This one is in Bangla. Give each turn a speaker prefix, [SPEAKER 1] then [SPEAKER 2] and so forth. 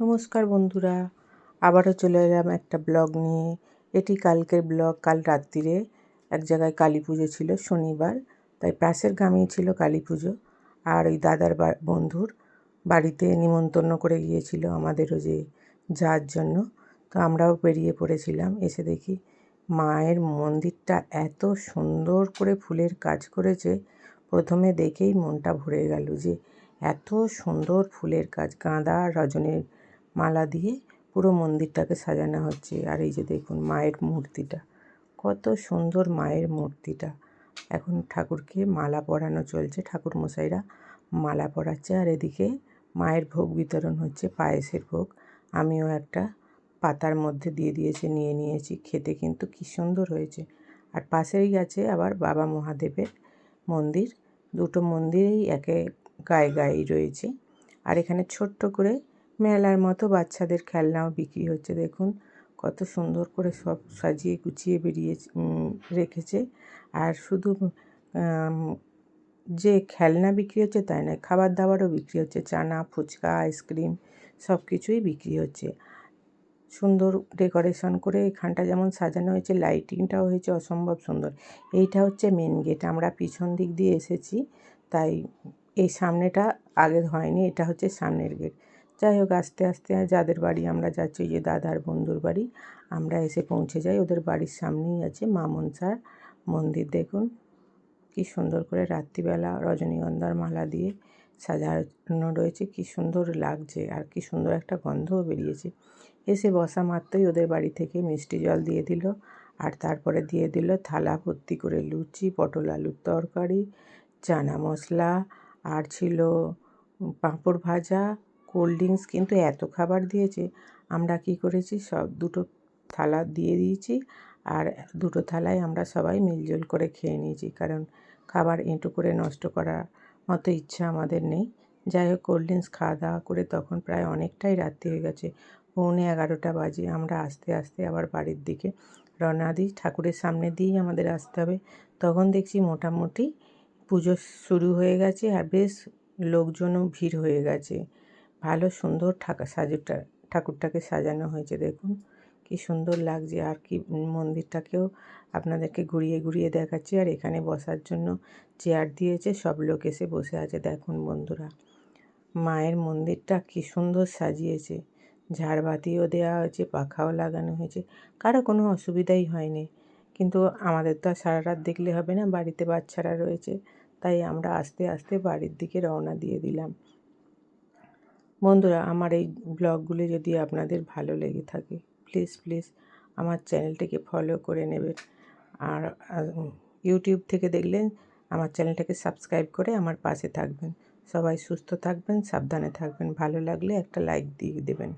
[SPEAKER 1] নমস্কার বন্ধুরা, আবারও চলে এলাম একটা ব্লগ নিয়ে। এটি কালকের ব্লগ, কাল রাত্রিরে। এক জায়গায় কালী পুজো ছিল শনিবার, তাই পাশের গ্রামেই ছিল কালী পুজো। আর ওই দাদার বন্ধুর বাড়িতে নিমন্ত্রণ করে গিয়েছিল আমাদেরও যে যার জন্য। তো আমরাও বেরিয়ে পড়েছিলাম, এসে দেখি মায়ের মন্দিরটা এত সুন্দর করে ফুলের কাজ করেছে। প্রথমে দেখেই মনটা ভরে গেল যে এত সুন্দর ফুলের কাজ, গাঁদা রজনীর মালা দিয়ে পুরো মন্দিরটাকে সাজানো হচ্ছে। আর এই যে দেখুন মায়ের মূর্তিটা। কত সুন্দর মায়ের মূর্তিটা। এখন ঠাকুরকে মালা পরানো চলছে। ঠাকুর মশাইরা মালা পরাচ্ছে। আর এদিকে মায়ের ভোগ বিতরণ হচ্ছে, পায়েসের ভোগ। আমিও একটা পাতার মধ্যে দিয়ে দিয়েছে, নিয়ে নিয়েছি। খেতে কিন্তু কী সুন্দর হয়েছে। আর পাশেই আছে আবার বাবা মহাদেবের মন্দির। দুটো মন্দিরেই একে গায়ে গায়েই রয়েছে। আর এখানে ছোট্ট করে মেলার মতো বাচ্চাদের খেলনাও বিক্রি হচ্ছে। দেখুন কত সুন্দর করে সব সাজিয়ে গুছিয়ে বেরিয়ে রেখেছে। আর শুধু যে খেলনা বিক্রি হচ্ছে তাই নয় খাবার দাবারও বিক্রি হচ্ছে। চানা, ফুচকা, আইসক্রিম সব কিছুই বিক্রি হচ্ছে। সুন্দর ডেকোরেশন করে এখানটা যেমন সাজানো হয়েছে, লাইটিংটাও হয়েছে অসম্ভব সুন্দর। এইটা হচ্ছে মেন গেট। আমরা পিছন দিক দিয়ে এসেছি, তাই এই সামনেটা আগে হয়নি, এটা হচ্ছে সামনের গেট। যাই হোক, আস্তে আস্তে যাদের বাড়ি আমরা যাচ্ছি যে দাদার বন্ধুর বাড়ি, আমরা এসে পৌঁছে যাই। ওদের বাড়ির সামনেই আছে মা মনসার মন্দির দেখুন, কি সুন্দর করে রাত্রিবেলা রজনীগন্ধার মালা দিয়ে সাজানো রয়েছে। কি সুন্দর লাগছে আর কি সুন্দর একটা গন্ধও বেরিয়েছে। এসে বসা মাত্রই ওদের বাড়ি থেকে মিষ্টি জল দিয়ে দিল আর তারপরে দিয়ে দিল থালা ভর্তি করে লুচি, পটল আলুর তরকারি, চানা মশলা, আর ছিল পাঁপড় ভাজা কোল্ড ড্রিঙ্কস কিন্তু এত খাবার দিয়েছে, আমরা কী করেছি? সব দুটো থালা দিয়ে দিয়েছি আর দুটো থালায় আমরা সবাই মিলজুল করে খেয়ে নিয়েছি। কারণ খাবার এঁটো করে নষ্ট করার মতো ইচ্ছা আমাদের নেই। যাই হোক কোল্ড ড্রিঙ্কস খাওয়া দাওয়া করে তখন প্রায় অনেকটাই রাত্রি হয়ে গেছে। পৌনে এগারোটা বাজে, আমরা আস্তে আস্তে আবার বাড়ির দিকে রওনা দিই। ঠাকুরের সামনে দিয়েই আমাদের আসতে হবে। তখন দেখছি মোটামুটি পুজো শুরু হয়ে গেছে আর বেশ লোকজনও ভিড় হয়ে গেছে। ভালো, সুন্দর ঠাকা, সাজুটা, ঠাকুরটাকে সাজানো হয়েছে, দেখুন। কি সুন্দর লাগছে, আর কি মন্দিরটাকেও আপনাদেরকে ঘুরিয়ে ঘুরিয়ে দেখাচ্ছি। আর এখানে বসার জন্য চেয়ার দিয়েছে, সব লোক এসে বসে আছে, দেখুন বন্ধুরা। মায়ের মন্দিরটা কি সুন্দর সাজিয়েছে। ঝাড়বাতিও দেওয়া হয়েছে, পাখাও লাগানো হয়েছে। কারও কোনো অসুবিধাই হয়নি। কিন্তু আমাদের তো আর সারা রাত দেখলে হবে না, বাড়িতে বাচ্চারা রয়েছে। তাই আমরা আস্তে আস্তে বাড়ির দিকে রওনা দিয়ে দিলাম। বন্ধুরা, আমার এই ব্লগগুলি যদি আপনাদের ভালো লেগে থাকে প্লিজ প্লিজ আমার চ্যানেলটিকে ফলো করে নেবেন। আর ইউটিউব থেকে দেখলেন, আমার চ্যানেলটাকে সাবস্ক্রাইব করে আমার পাশে থাকবেন। সবাই সুস্থ থাকবেন, সাবধানে থাকবেন। ভালো লাগলে একটা লাইক দিয়ে দেবেন।